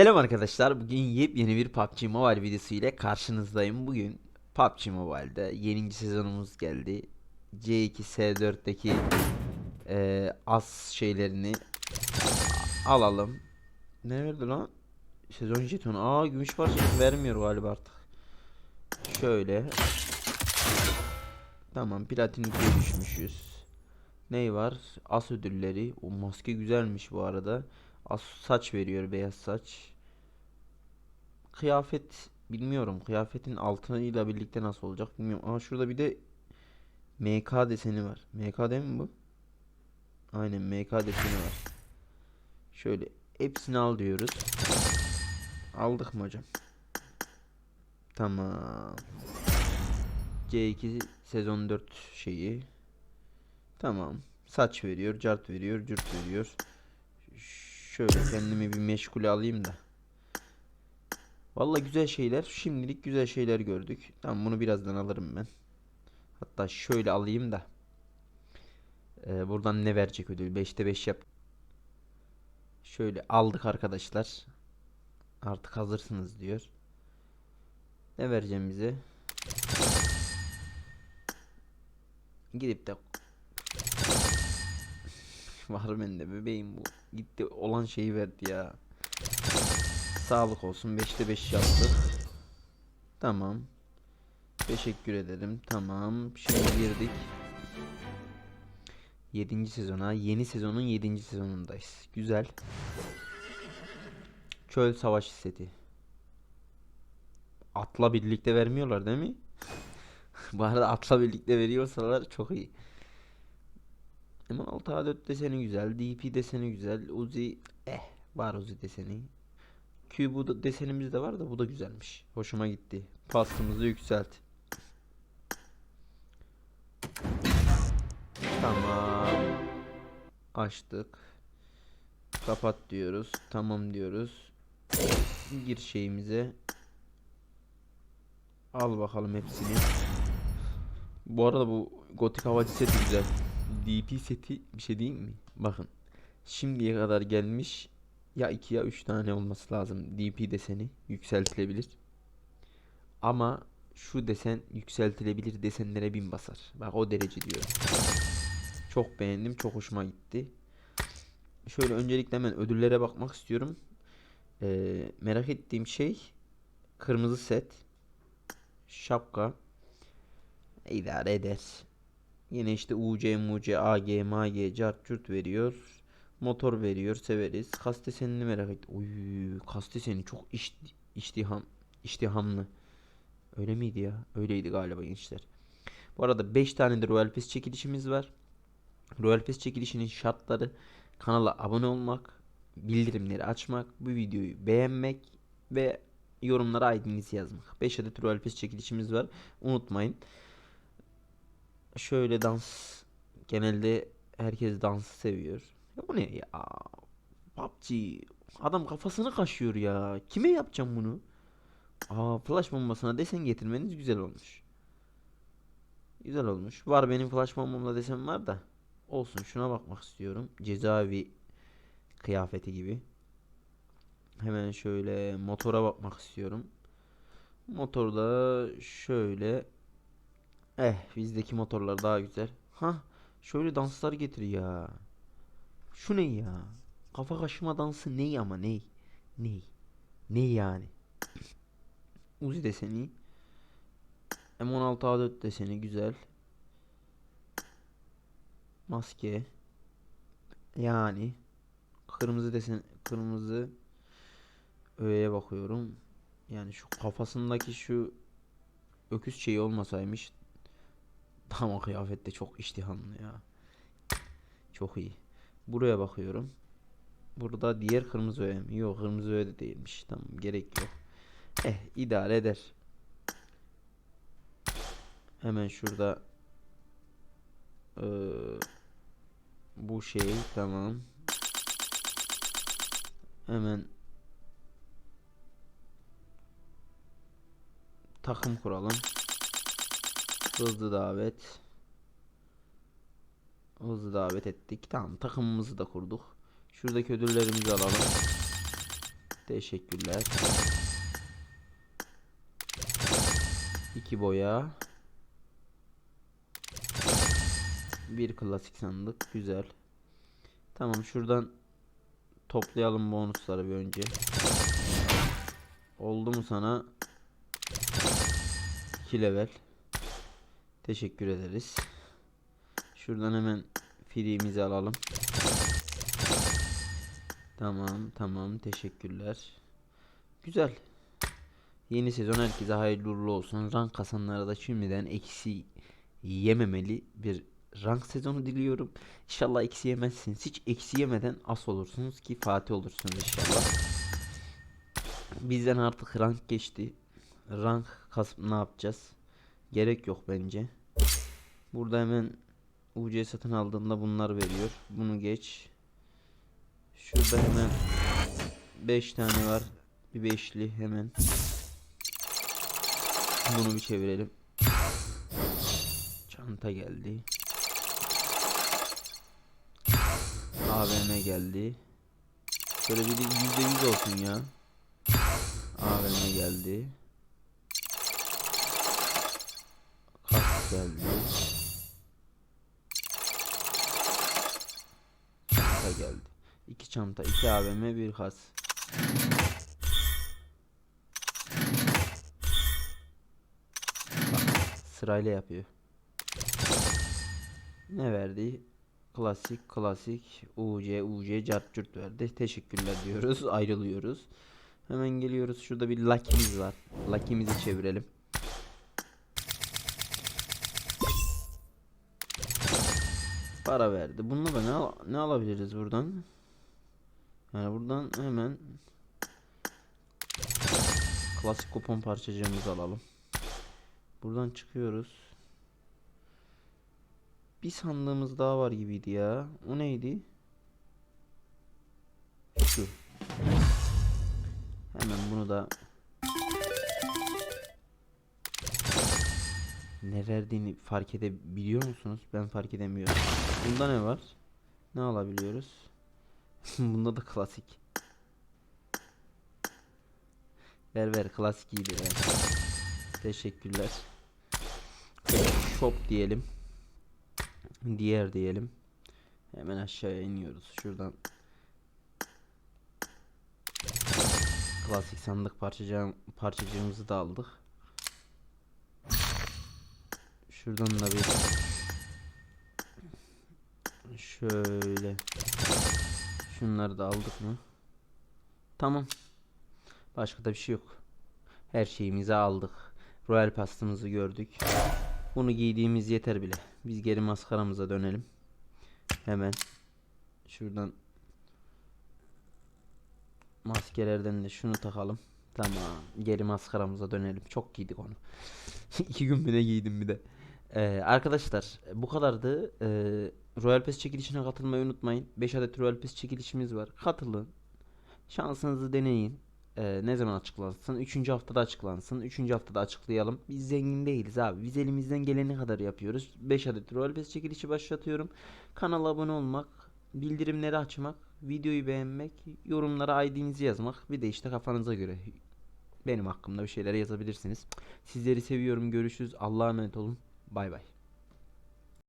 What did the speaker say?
Selam arkadaşlar. Bugün yepyeni bir PUBG Mobile videosu ile karşınızdayım. Bugün PUBG Mobile'de yeni sezonumuz geldi. C2S4'teki eee as şeylerini alalım. Ne verdi lan? Sezon jetonu. Aa gümüş parçası vermiyor galiba artık. Şöyle. Tamam platin 2'ye düşmüşüz. Ney var? As ödülleri. O maske güzelmiş bu arada. As saç veriyor beyaz saç. Kıyafet bilmiyorum. Kıyafetin altıyla birlikte nasıl olacak bilmiyorum. Aa şurada bir de MK deseni var. MK değil mi bu? Aynen MK deseni var. Şöyle hepsini al diyoruz. Aldık mı hocam? Tamam. C2 sezon 4 şeyi. Tamam. Saç veriyor, cart veriyor, cürt veriyor. Şöyle kendimi bir meşgule alayım da. Vallahi güzel şeyler. Şimdilik güzel şeyler gördük. Tamam bunu birazdan alırım ben. Hatta şöyle alayım da. Ee, buradan ne verecek ödül? 5'te 5 yap. Şöyle aldık arkadaşlar. Artık hazırsınız diyor. Ne vereceğim bize? Gidip de Var bende bebeğim bu. Gitti olan şeyi verdi ya. Sağlık olsun. 5'te 5 yaptık. Tamam. Teşekkür ederim. Tamam. Şimdi girdik. 7. sezona. Yeni sezonun 7. sezonundayız. Güzel. Çöl savaş seti. Atla birlikte vermiyorlar değil mi? Bu arada atla birlikte veriyorsalar çok iyi. M16 A4 deseni güzel. DP deseni güzel. Uzi eh var Uzi deseni. Q bu desenimiz de var da bu da güzelmiş. Hoşuma gitti. Pastımızı yükselt. Tamam. Açtık. Kapat diyoruz. Tamam diyoruz. Gir şeyimize. Al bakalım hepsini. Bu arada bu gotik havacı seti güzel. DP seti bir şey değil mi? Bakın. Şimdiye kadar gelmiş ya 2 ya 3 tane olması lazım. DP deseni yükseltilebilir. Ama şu desen yükseltilebilir desenlere bin basar. Bak o derece diyorum. Çok beğendim. Çok hoşuma gitti. Şöyle öncelikle hemen ödüllere bakmak istiyorum. Ee, merak ettiğim şey kırmızı set şapka idare eder. Yine işte UC, MUC, AG, MG, cart, cürt veriyor. Motor veriyor. Severiz. Kas desenini merak et. Uy, kas deseni çok iş, iştiham, iştihamlı. Öyle miydi ya? Öyleydi galiba gençler. Bu arada 5 tane de Royal Pass çekilişimiz var. Royal Pass çekilişinin şartları kanala abone olmak, bildirimleri açmak, bu videoyu beğenmek ve yorumlara ID'nizi yazmak. 5 adet Royal Pass çekilişimiz var. Unutmayın. Şöyle dans genelde herkes dansı seviyor. Ya bu ne ya? PUBG adam kafasını kaşıyor ya. Kime yapacağım bunu? Aa flash bombasına desen getirmeniz güzel olmuş. Güzel olmuş. Var benim flash bombamla desen var da. Olsun şuna bakmak istiyorum. Cezaevi kıyafeti gibi. Hemen şöyle motora bakmak istiyorum. Motorda şöyle Eh bizdeki motorlar daha güzel. Ha şöyle danslar getir ya. Şu ne ya? Kafa kaşıma dansı ne ama ne? Ne? Ne yani? Uzi deseni. M16 A4 deseni güzel. Maske. Yani kırmızı desen kırmızı öğeye bakıyorum. Yani şu kafasındaki şu öküz şeyi olmasaymış Tamam kıyafet de çok iştihamlı ya. Çok iyi. Buraya bakıyorum. Burada diğer kırmızı öğe mi? Yok kırmızı öğe de değilmiş. Tamam gerek yok. Eh idare eder. Hemen şurada ee, bu şey tamam. Hemen takım kuralım. Hızlı davet. Hızlı davet ettik. Tamam takımımızı da kurduk. Şuradaki ödüllerimizi alalım. Teşekkürler. İki boya. Bir klasik sandık. Güzel. Tamam şuradan toplayalım bonusları bir önce. Oldu mu sana? 2 level. Teşekkür ederiz. Şuradan hemen free'mizi alalım. Tamam tamam teşekkürler. Güzel. Yeni sezon herkese hayırlı uğurlu olsun. Rank kasanlara da şimdiden eksi yememeli bir rank sezonu diliyorum. İnşallah eksi yemezsiniz. Hiç eksi yemeden as olursunuz ki Fatih olursunuz inşallah. Bizden artık rank geçti. Rank kasıp ne yapacağız? Gerek yok bence. Burada hemen UC satın aldığında bunlar veriyor. Bunu geç. Şurada hemen 5 tane var. Bir beşli hemen. Bunu bir çevirelim. Çanta geldi. AVM geldi. Şöyle bir de %100 olsun ya. AVM geldi. Kask geldi. Çanta geldi. İki çanta, iki AVM, bir kas. Bak, sırayla yapıyor. Ne verdi? Klasik, klasik, UC, UC, cart curt verdi. Teşekkürler diyoruz. Ayrılıyoruz. Hemen geliyoruz. Şurada bir Lucky'miz var. Lucky'mizi çevirelim. Para verdi. Bununla da ne, al- ne alabiliriz buradan? Yani buradan hemen klasik kupon parçacığımızı alalım. Buradan çıkıyoruz. Bir sandığımız daha var gibiydi ya. O neydi? Şu. Hemen bunu da ne verdiğini fark edebiliyor musunuz? Ben fark edemiyorum. Bunda ne var? Ne alabiliyoruz? Bunda da klasik. Ver ver klasik iyiydi ver. Teşekkürler. Shop diyelim. Diğer diyelim. Hemen aşağıya iniyoruz. Şuradan klasik sandık parçacığım, parçacığımızı da aldık. Şuradan da bir şöyle şunları da aldık mı? Tamam. Başka da bir şey yok. Her şeyimizi aldık. Royal pastımızı gördük. Bunu giydiğimiz yeter bile. Biz geri maskaramıza dönelim. Hemen şuradan maskelerden de şunu takalım. Tamam. Geri maskaramıza dönelim. Çok giydik onu. İki gün ne giydim bir de. Ee, arkadaşlar bu kadardı. Ee, Royal Pass çekilişine katılmayı unutmayın. 5 adet Royal Pass çekilişimiz var. Katılın. Şansınızı deneyin. Ee, ne zaman açıklansın? Üçüncü haftada açıklansın. Üçüncü haftada açıklayalım. Biz zengin değiliz abi. Biz elimizden geleni kadar yapıyoruz. 5 adet Royal Pass çekilişi başlatıyorum. Kanala abone olmak, bildirimleri açmak, videoyu beğenmek, yorumlara ID'nizi yazmak. Bir de işte kafanıza göre benim hakkımda bir şeyler yazabilirsiniz. Sizleri seviyorum. Görüşürüz. Allah'a emanet olun. Bye bye.